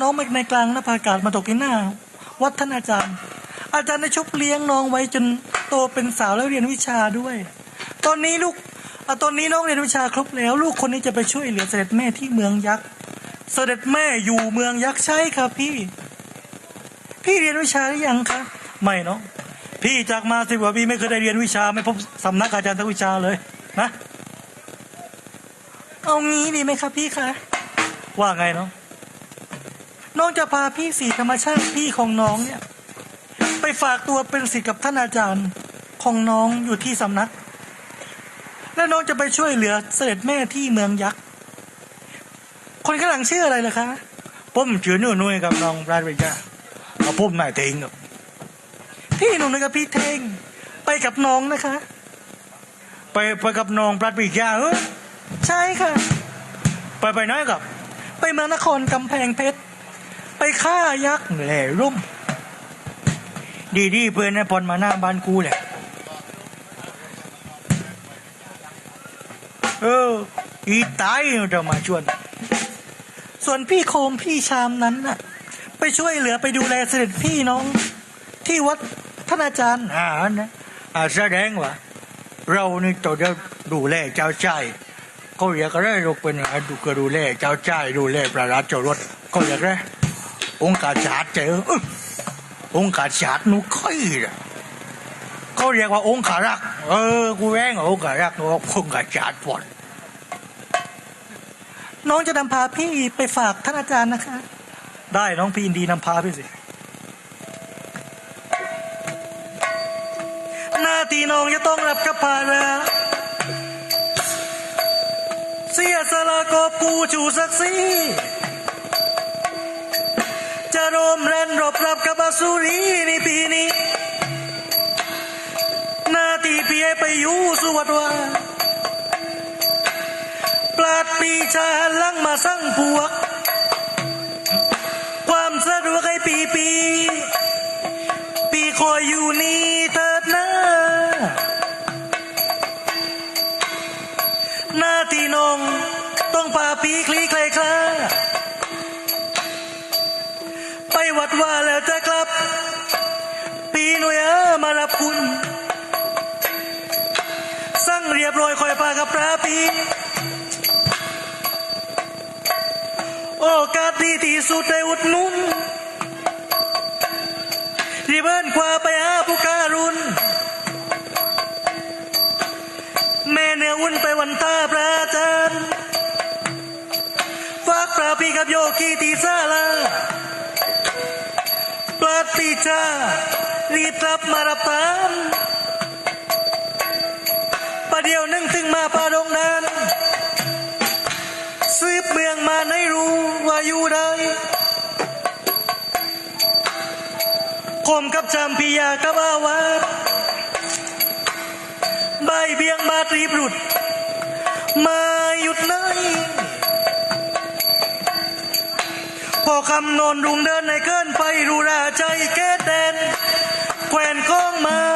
น้องมาในกลางหน้าผากาศมาตกที่หน้า วัดท่านอาจารย์ อาจารย์ได้ชุบเลี้ยงน้องไว้จนโตเป็นสาวแล้วเรียนวิชาด้วย ตอนนี้ลูกอตอนนี้น้องเรียนวิชาครบแล้ว ลูกคนนี้จะไปช่วยเหลือเสด็จแม่ที่เมืองยักษ์เสด็จแม่อยู่เมืองยักษ์ใช่ครับพี่ พี่เรียนวิชาหรือยังคะไม่เนาะพี่จากมาสิบกว่าปีไม่เคยได้เรียนวิชาไม่พบสำนักอาจารย์ทักวิชาเลยนะเอางี้ดีไหมครับพี่คะว่าไงเนาะ น้องจะพาพี่สีธรรมชาติพี่ของน้องเนี่ย ไปฝากตัวเป็นศิษย์กับท่านอาจารย์ของน้องอยู่ที่สำนัก และน้องจะไปช่วยเหลือเสด็จแม่ที่เมืองยักษ์ คนข้างหลังชื่ออะไรล่ะคะผมชื่อนุ่นุ่ยกับน้องราชวิจาเอาผมนายเทงครับพี่หนุ่นกับพี่เทงไปกับน้องนะคะ ไปไปกับน้องปราดวิจาเออใช่ค่ะ ไปไปน้อยกับ ไปเมืองนครกำแพงเพชร ไปฆ่ายักษ์แหล่รุ่ม ดีดีเพื่อนนะพรมาหน้าบ้านกูแหละเออ อีตายจะมาชวน ส่วนพี่โคมพี่ชามนั้นน่ะ ไปช่วยเหลือไปดูแลเสด็จพี่น้อง ที่วัดท่านอาจารย์อ่านะอ่าแสดงว่าเรานี่ตัวจะดูแลเจ้าชายเขาอยากได้เราเป็นอะไรดูก็ดูแลเจ้าชายดูแลพระราชจรถเขาอยากได้ องค์กาชาติเจอองค์กาชาตินุค่อยนะเขาเรียกว่าองค์ขารัก เออ กูแว้งองค์ขารักษ์องค์กาชาติปอดน้องจะนำพาพี่ไปฝากท่านอาจารย์นะคะ ได้น้องพี่ยินดีนำพาพี่สิหน้าที่น้องจะต้องรับกับภาระเสียสละกอบกูชูศักดิ์ศรี จะรวมเร่นรบรับกับอสุรีในปีนี้หน้าที่พี่ให้ไปอยู่สวัสดิ์วาปลาดปีชาหันหลังมาสั่งพวก รับคุณสั่งเรียบร้อยคอยพากับพระปีโอกาสดีที่สุดได้อุดนุนที่เบิ้นกว่าไปหาผู้การุณแม่เนื้ออุ่นไปวันตาพระอาจารย์ฝากพระพี่กับโยคีตีซาลาปลัดปีชา รีบกลับมารับตามประเดี๋ยวนึงถึงมาพาดงนั้นสืบเมืองมาให้รู้ว่าอยู่ใดคมกับจำพิยากับอาวาใบเบียงมาตรีบรุด มาหยุดไหนพอคำนนรุงเดินในเกินไปรูราใจแก้แดน แควนข้องมา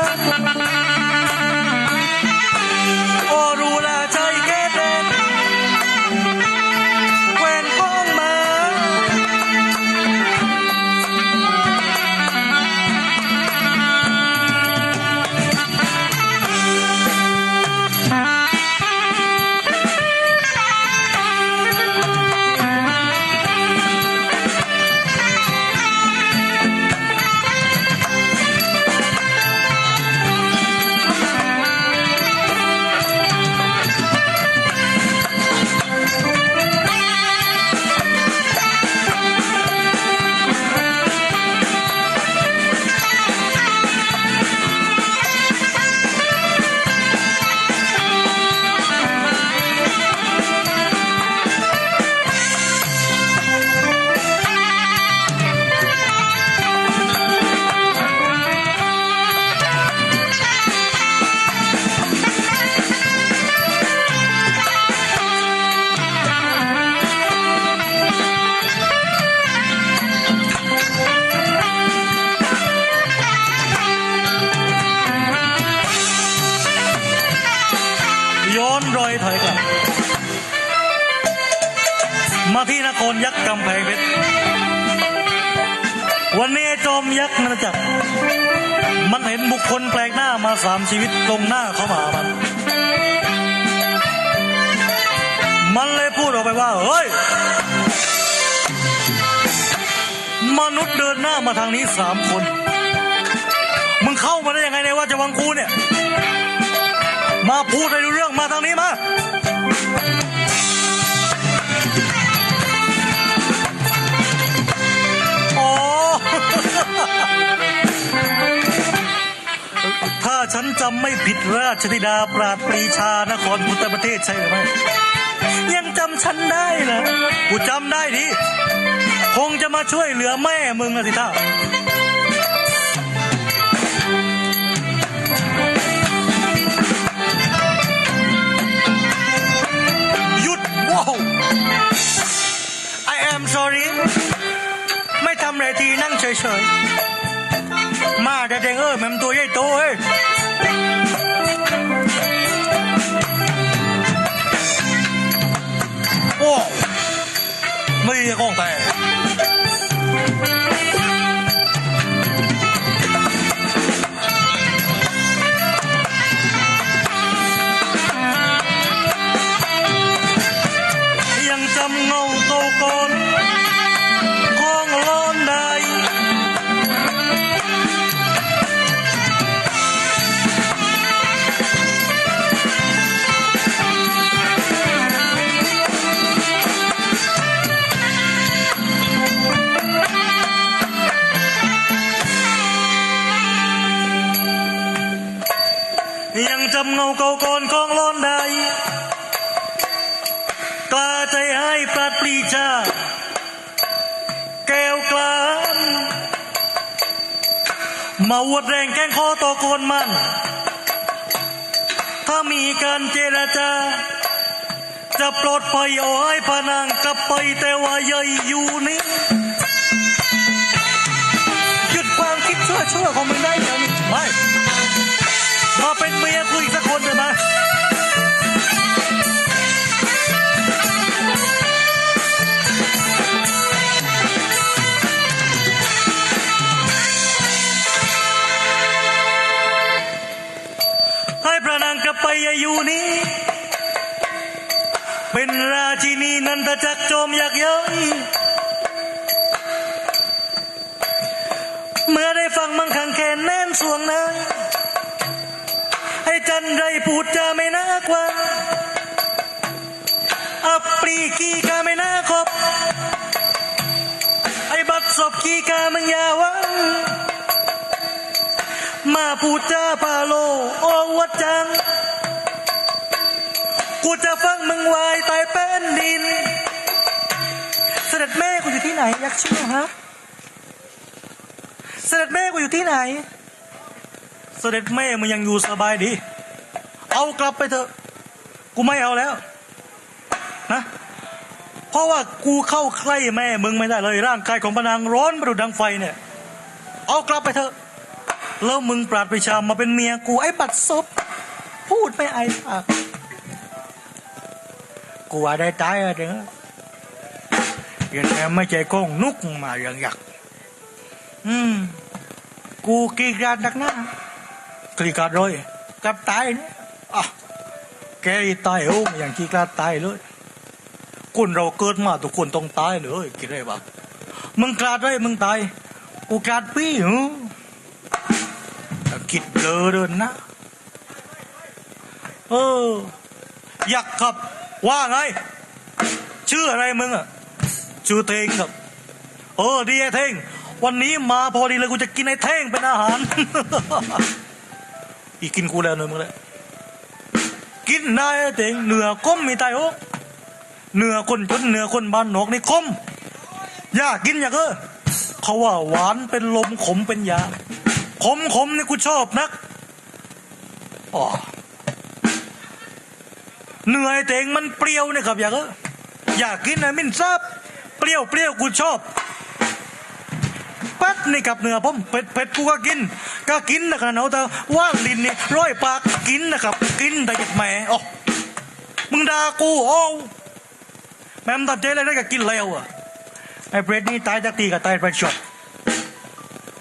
มาทางนี้สามคน มึงเข้ามาได้ยังไงในว่าจะวังกูเนี่ย มาพูดให้รู้เรื่องมาทางนี้มาโอ้ถ้าฉันจำไม่ผิดราชธิดาปราดปรีชานครพุทธประเทศใช่หรือไม่ยังจำฉันได้เหรอกูจำได้ดิ คงจะมาช่วยเหลือแม่มึงนะสิท่าหยุดว้าว I am sorry ไม่ทำอะไรทีนั่งเฉยๆ มาแต่เด็กเอ้ยแม่มนตัวใหญ่โตเอ้ยโอ้ไม่ได้กล้องแต่ ใจปราปรีชา แก้วกลานมาอวดแรงแก้งคอต่อโกนมัน ถ้ามีการเจรจา จะปลดปล่อยเอาให้พนางกลับไปแต่ว่าใหญ่อยู่นี่หยุดความคิดชั่วๆของมึงได้แล้วนี่ไม่มาเป็นเมียกูอีกสักคนเลยม ยอยู่นี้เป็นราชินีนันทจักรโจมยักย้อยเมื่อได้ฟังมังคังแขนแน่นสวงนาให้จันไรพูดจาไม่น่ากว่าอัปรีกีกาไม่น่าคบไอ้บัดศพกีกามันยาวังมาพูดจาพาโลโอวัดจัง มึงวายตายเป็นดิน เสด็จแม่กูอยู่ที่ไหนยักษ์ชื่อฮะ เสด็จแม่กูอยู่ที่ไหน เสด็จแม่มึงยังอยู่สบายดี เอากลับไปเถอะ กูไม่เอาแล้ว นะ เพราะว่ากูเข้าใคร่แม่มึงไม่ได้เลยร่างกายของพนางร้อนประดุจดังไฟเนี่ย เอากลับไปเถอะ แล้วมึงปราดปริชามาเป็นเมียกูไอ้บัดซบพูดไม่ไอ้ปาก กูว่าได้ตายอะเด้อยังแไม่ใจโก้งนุกมาอย่างหยักอืม กูกีกราดนักหน้ากรีกราดเลยกับตายเนี่ยอะแกตายโอ้อย่างกีกราดตายเลยคนเราเกิดมาทุกคนต้องตายเลยคิดได้ปะมึงกราดเลยมึงตายกูกราดพี่เหอคิดเบลอเดินนะเอออยากครับ ว่าไง ชื่ออะไรมึงอะชื่อเทงครับ เออดีไอ้เท่งวันนี้มาพอดีเลยกูจะกินไอ้เท่งเป็นอาหาร อีกกินกูแล้วเนอะมึงเลยกินได้ไอ้เท่งเหนือก้มมีไตโอ้เหนือคนจนเหนือคนบ้านนอกนี่คมอยากกินอยากเออเขาว่าหวานเป็นลมขมเป็นยาขมขมนี่กูชอบนักอ๋อ เหนื่อยเต่งมันเปรี้ยวนี่ครับอยากเออยากกินนะมินซับเปรี้ยวเปรี้ยวกูชอบปัดนี่กับเนื้อผมเผ็ดเผ็ดกูก็กิน ก็กินนะครับเนาะแต่ว่างลิ้นนี่ร้อยปากกินนะครับ กินแต่ยัดแหม่โอ้มึงด่ากูโอ้แม่มตัดใจอะไรได้ก็กินแล้วอะไอ้เบรดนี่ตายจากตีกับตายเบรดช็อต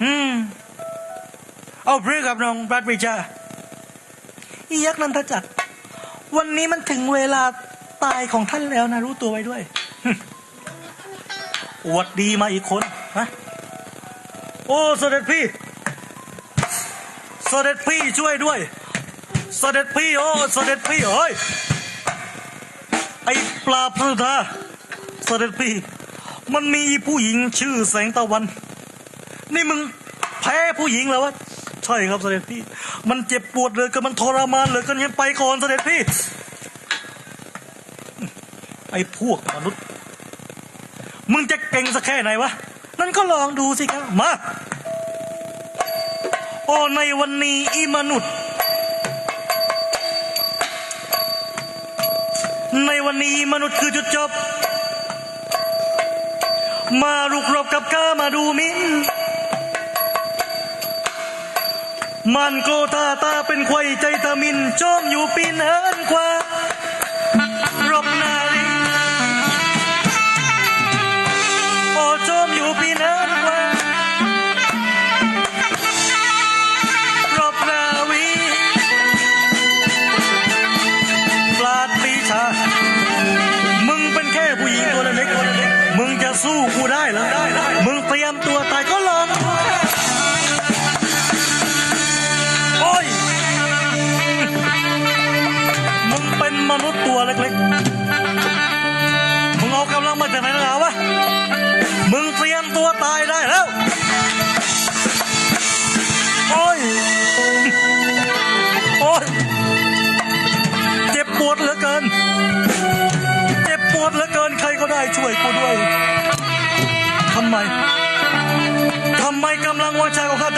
อืมเอาเพื่อกับน้องบรัดวิชาอียักษ์นันทจักร วันนี้มันถึงเวลาตายของท่านแล้วนะ รู้ตัวไว้ด้วย อวดดีมาอีกคนฮะโอ้เสด็จพี่เสด็จพี่ช่วยด้วยเสด็จพี่โอ้เสด็จพี่เอ้ยไอ้ปลาพระธาเสด็จพี่ มันมีผู้หญิงชื่อแสงตะวัน นี่มึงแพ้ผู้หญิงแล้ววะ ใช่ครับเสด็จพี่ มันเจ็บปวดเลยก็มันทรมานเลยก็ยังไปก่อนเสด็จพี่ ไอ้พวกมนุษย์ มึงจะเก่งสักแค่ไหนวะ นั่นก็ลองดูสิครับ มา โอ้ในวันนี้อีมนุษย์ ในวันนี้มนุษย์คือจุดจบ มารุกรบกับข้ามาดูมิน มันโกตาตาเป็นควายใจตามินจอมอยู่ปีนเอินกว่า นมนุษย์ตัวเล็กๆ มึงเอากำลังมาจากไหนล่ะวะ มึงเตรียมตัวตายได้แล้ว โอ้ย โอ้ย เจ็บปวดเหลือเกิน เจ็บปวดเหลือเกิน ใครก็ได้ช่วยกูด้วย ทำไม ทำไมกำลังวังชายของข้า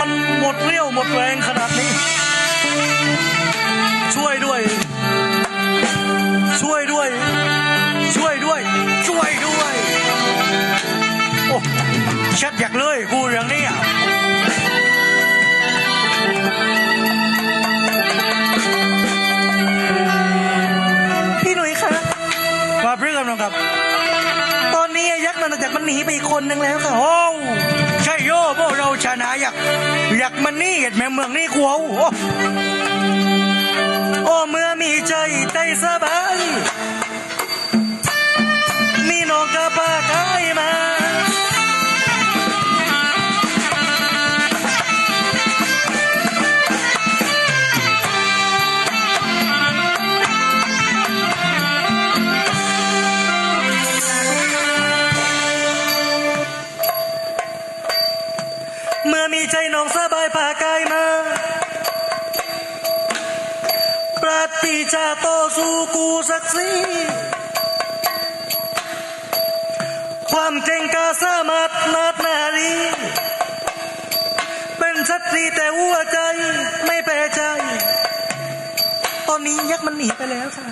มันหมดเรี่ยวหมดแรงขนาดนี้ ช่วยด้วย ช่วยด้วย ช่วยด้วย ช่วยด้วยโอ้ชัดอยากเลยกูอย่างนี้อะพี่หนุ่ยคะมาเพื่อนกันนะครับ ตอนนี้ไอ้ยักษ์นันทจักรมันหนีไปอีกคนนึงแล้วค่ะโอ้วใช่โย่พวกเราชนะยักษ์ยักษ์มันนี่เห็ดแม่เมืองนี่กูเอา โอ้เมื่อมีใจใจสบาย สู้กูสักสีความเก่งกาสามารถนาดนารีเป็นชัตรีแต่หัวใจไม่แปรใจ ตอนนี้ยักษ์มันหนีไปแล้วค่ะ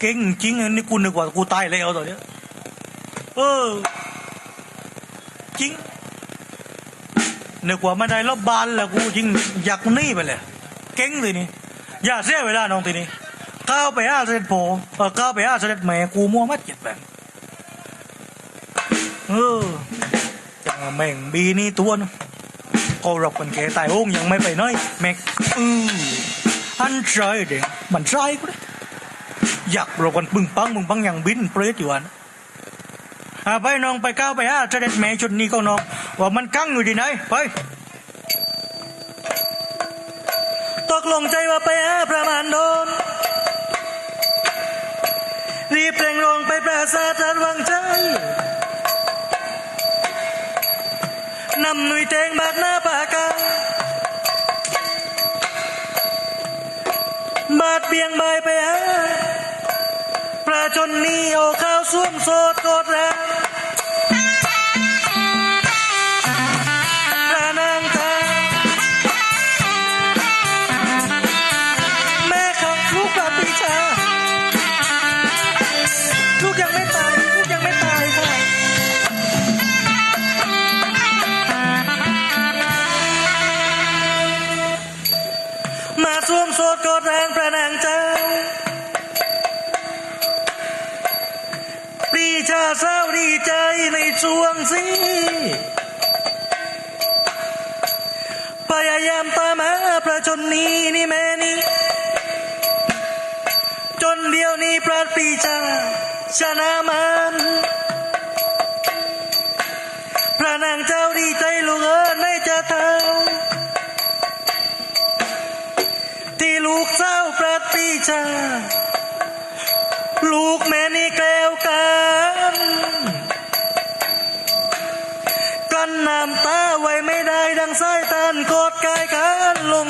เก่งจริงอันนี้กูนึกว่ากูตายแล้วตอนเนี้ยเออ จริงนึกว่าไม่ได้รอบบานแล้วกูจริงอยากหนี่ไปเลยเก่งเลยนี่ อย่าเสียเวลาน้องทีนี้ก้าวไปห้าเสด็จโผเออก้าวไปห้าเสด็จแม่กูมัวมัดเจ็ดแบบเออจังแม่งบีนี่ตัวนะก็รบกันแกตายโอ้งยังไม่ไปน้อยแม็กอืออันใจเด็กมันใจกูเลยอยากรบกันปึ้งปังมึงปังอย่างบินเปรตอยู่อันอาไปน้องไปก้าวไปอะเสด็จแม่ชุดนี้ก็น้องว่ามันกั้งอยู่ที่ไหนไป กลงใจว่าไปหาประมาณโดน รีบเร่งรองไปปราสาทาชวังใจนำหนุ่ยแตงบากหน้าปากกาบาดเบียงใบไปหาปลาจนนี้เอาข้าวส้วมโสดโกดแล้ว มาสวมโสดกอดแรงพระนางเจ้าปีชาเศร้าดีใจในช่วงสิายามตามหาประชนนี้นี่แม่นี่จนเดียวนี้พระปีชาชนะมัน พระนางเจ้าดีใจลูกเอ๋ย ปรีชาลูกแม่นี่แกล้วกันกลั้นน้ำตาไว้ไม่ได้ดังสายตานกอดกายกันลง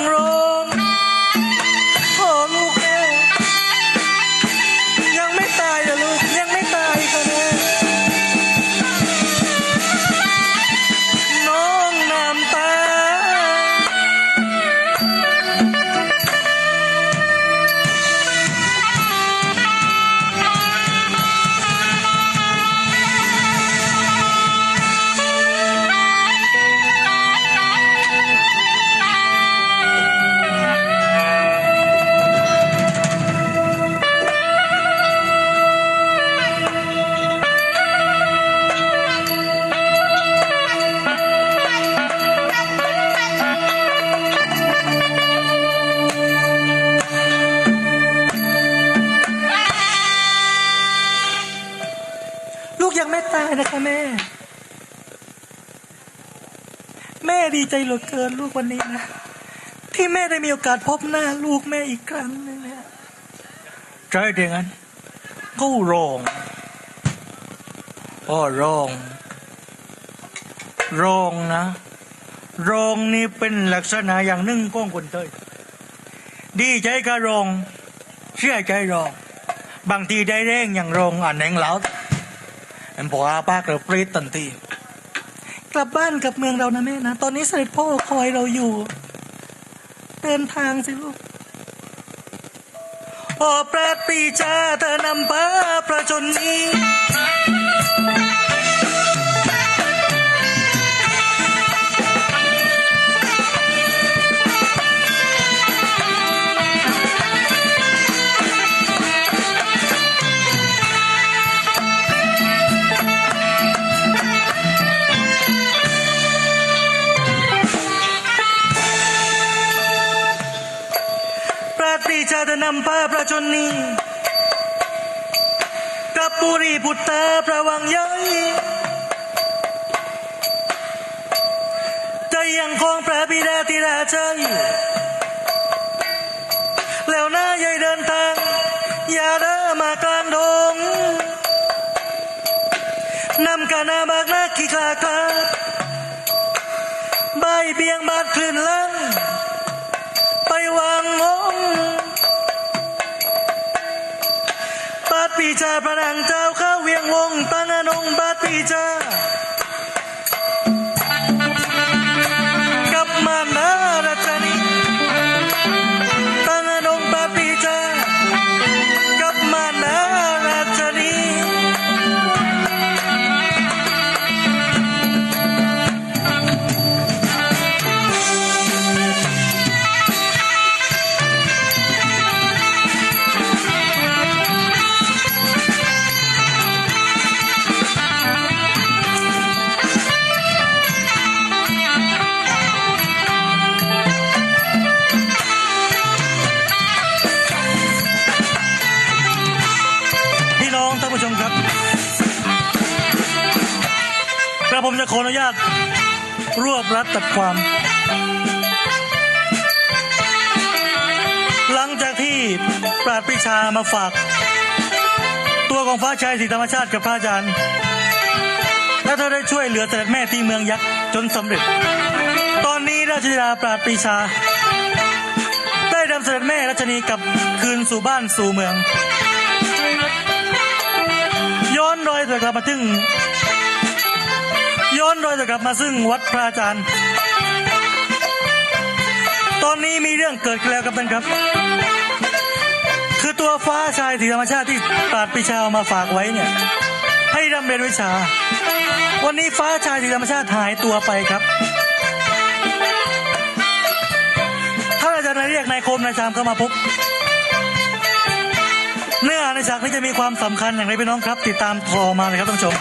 นะคะแม่ แม่ดีใจเหลือเกินลูกวันนี้นะ ที่แม่ได้มีโอกาสพบหน้าลูกแม่อีกครั้งหนึงเนี่ยใช่เดียงั้นก็รองอ๋อรอง รองนะรองนี่เป็นลักษณะอย่างหนึ่งของคนเตยดีใจก็รอง เชื่อใจรอง บางทีได้แรงอย่างรองอ่านแหนงเหลา เอ็มบอกอาป้ากระปรีดทันทีกลับบ้านกลับเมืองเรานะแม่นะ ตอนนี้เสด็จพ่อคอยเราอยู่ เดินทางสิลูกโอ้พระปีชาเธอนำพาประชนนี้ ระนำพาประชนนีกับปุรีพุทธาพระวังย้อยใจยังคงพระบิดาธิราชัยแล้วหน้าใหญ่เดินทาง อย่าเดิมากลางดงนำกานาบากนักขี้คลาคลาดใบเบียงบาดคลื่นลัง พระนางเจ้าข้าเวียงวงตั้งอนงบาดปีชา รวบรัดตัดความ หลังจากที่ปราดปริชามาฝาก ตัวของฟ้าชายสีธรรมชาติกับพระอาจารย์และเธอได้ช่วยเหลือเสด็จแม่ที่เมืองยักษ์จนสำเร็จ ตอนนี้ราชธิดาปราดปรีชา ได้นำเสด็จแม่รัชนีกลับคืนสู่บ้านสู่เมือง ย้อนรอยตัวกลับมาถึง ย้อนรอยตัวกลับมาซึ่งวัดพระอาจารย์ ตอนนี้มีเรื่องเกิดขึ้นแล้วครับท่านครับ คือตัวฟ้าชายสีธรรมชาติที่ปราดปรีชาเอามาฝากไว้เนี่ย ให้รำเรียนวิชา วันนี้ฟ้าชายสีธรรมชาติหายตัวไปครับท่านอาจารย์เรียกนายคมนายชามเข้ามาพบเนื้อในฉากนี้จะมีความสำคัญอย่างไรพี่น้องครับ ติดตามต่อมาเลยครับท่านผู้ชม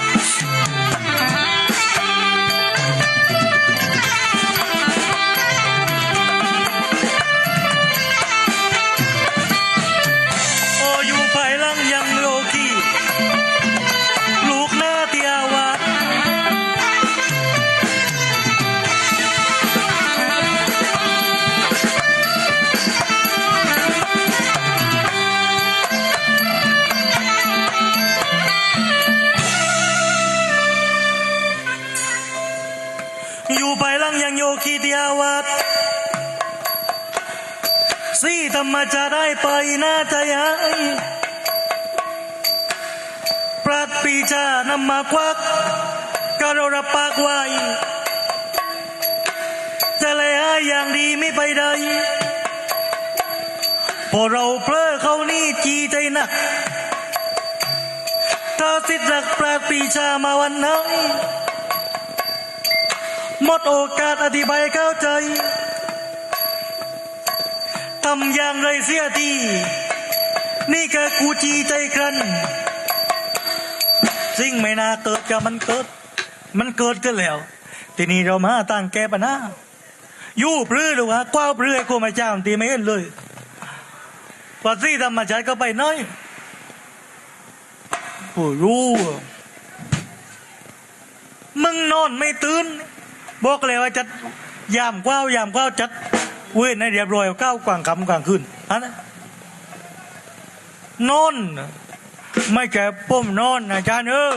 ಬ್ರಹ್ಮಚಾರಾಯಪಾಯಿನಾಥಯಾಯ ಪ್ರಾತ್ ಪೀಚ ನಮ್ಮ ಕ್ವಾಕ್ ಕರೋಡ ಪಾಕ್ವಾಯಿ เลยหาอย่างดีไม่ไปได้พอเราเพลอเขานี่จีใจนักถ้าสิทธิ์รักปราดปีชามาวันนั้นหมดโอกาสอธิบายเข้าใจ ทำอย่างไรเสียทีนี่ก็กูจีใจครันสิ่งไม่น่าเกิดกับมันเกิด มันเกิดขึ้นแล้ว ทีนี้เรามาตั้งแก้ปัญหายู่ปลื้อหรือวะกว้าวปลื้อไอ้กูมาเจ้าตีไม่เห็นเลยว่าที่ธรรมชาติก็ไปน้อยโอ้รู้มึงนอนไม่ตื่นบอกเลยว่าจะยามกว้าวยามกว้าวจัด เว้นให้เรียบร้อยก้าวกว่างคำกว่างขึ้นอันนั้นนอนไม่ใช่ป้มนอนนะอาจารย์เออ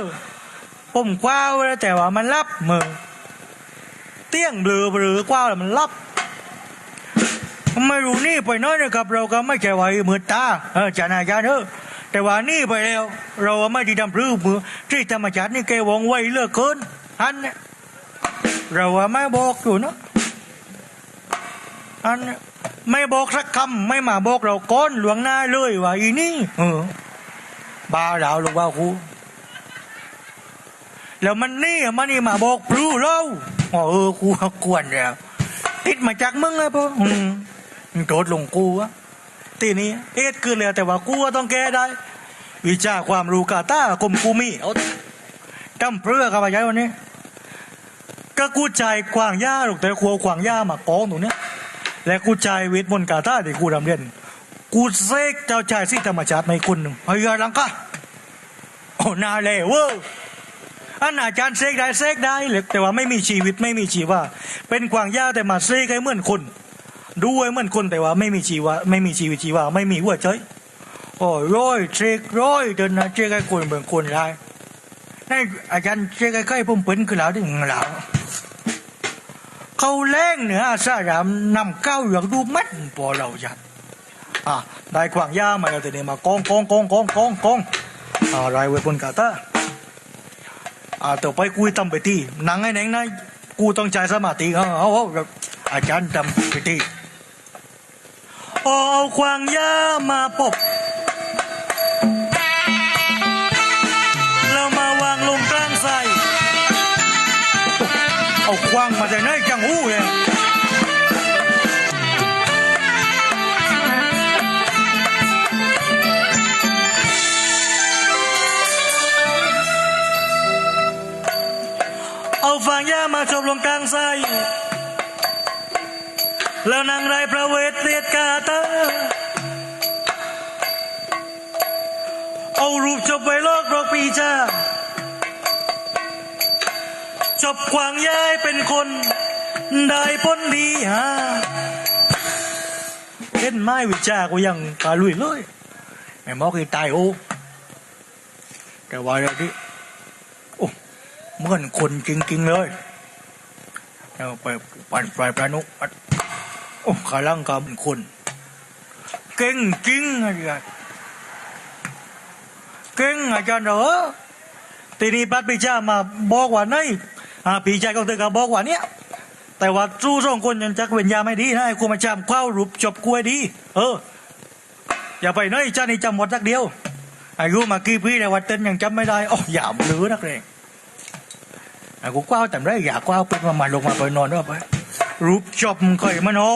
ป้มกว้าวแต่ว่ามันรับมือเตี้ยงเบลอเบลอกว้าวแล้วมันรับไม่รู้นี่ไปน้อยนะครับ เราก็ไม่ใช่ว่ามือตาเอออาจารย์อาจารย์เออแต่ว่านี่ไปแล้ว เราไม่ได้ดำรื้อมือที่ธรรมชาตินี่แกวงไว้เลือกเกินอันเนี่ยเราว่าไม่บอกอยู่เนาะ อันไม่บอกสักคำไม่มาบอกเราก้อนหลวงหน้าเลยว่าอีนี่เออบาดาวลูกว่าครูแล้วมันนี่มันนี่มาบอกพลูเราอ๋อเออกูกวนแล้วติดมาจากมึงไงปะอืมโจทย์ลงกูอะทีนี้เอ็ดคือแล้วแต่ว่ากูต้องแก้ได้ วิชาความรู้กาตากรมกูมีเอาจำเพื่อกับอะไรวันนี้ก็กูใจกวางย่าหรอกแต่ครัวกวางย่ามากองตรงเนี้ย และกูจ่ายเวทมนต์กาตาที่กูรำเรียน กูเสกเจ้าชายสิธรรมชาติไม่คุณหนึ่งเฮ้ยลังกะโอ้นาเลยเวอร์อันอาจารย์เสกได้เสกได้เลยแต่ว่าไม่มีชีวิตไม่มีชีวาเป็นกวางย่าแต่มาเสกให้เหมือนคนดูให้เหมือนคนแต่ว่าไม่มีชีวะไม่มีชีวิตชีวาไม่มีหัวใจโอ้ร้อยเสกร้อยเดินนะเสกให้คนเหมือนคนได้ให้อาจารย์เสกให้ใครผมเป็นคือแล้วถึงแล้ว เขาแรงเหนืออาสารามนำเก้าอย่างดูมัดพอเราจัดอะได้ขวางยามาแล้วแต่เนี่ยมากองกองกองกองกองกองอ่ารายไว้บนกาตาอ่าต่อไปกูทำไปที่นังไอ้แหนงนะกูต้องใจสมาธิเอาเอาเอาอาจารย์ทำไปที่เอาขวางยามาปบ เอาควางมาจากไหนจังหูเลยเอาฟางยามาจบลงกลางไส้แล้วนางไรพระเวทเรียดกาตาเอารูปจบไว้ลอกดอกปีชา จบขวางย้ายเป็นคน ได้พ้นดีฮะเห็นไม้วิจากูยังกาลุยเลยแม่หมอคือตายโอ้แต่ว่าเดี๋ยวนี้โอ้เหมือนคนจริงๆเลยเอาไปปั่นไฟประนุกอัดโอ้ขาลังกาเป็นคน เก่งจริงอาจารเก่งอาจารย์เหรอทีนี้ปัดปิชามาบอกว่าไงอ่าพี่ชายของเธอก็บอกว่าเนี่ยแต่ว่าสู้สองคนยังจักเวียนยาไม่ดีนะไอ้กูมาจำเข้ารูปจบกล้วยดี เออ อย่าไปน้อยจ้านี่จำหมดสักเดียวอายุมากี่ปีแต่ว่าเต้นยังจำไม่ได้อ๋ออย่าหรือนักเรงไอ้กูกว้าวแต่ไม่ได้อยากกว้าวเป็นมามาลงมาไปนอนด้วยไปรูปจบเคยมันเอา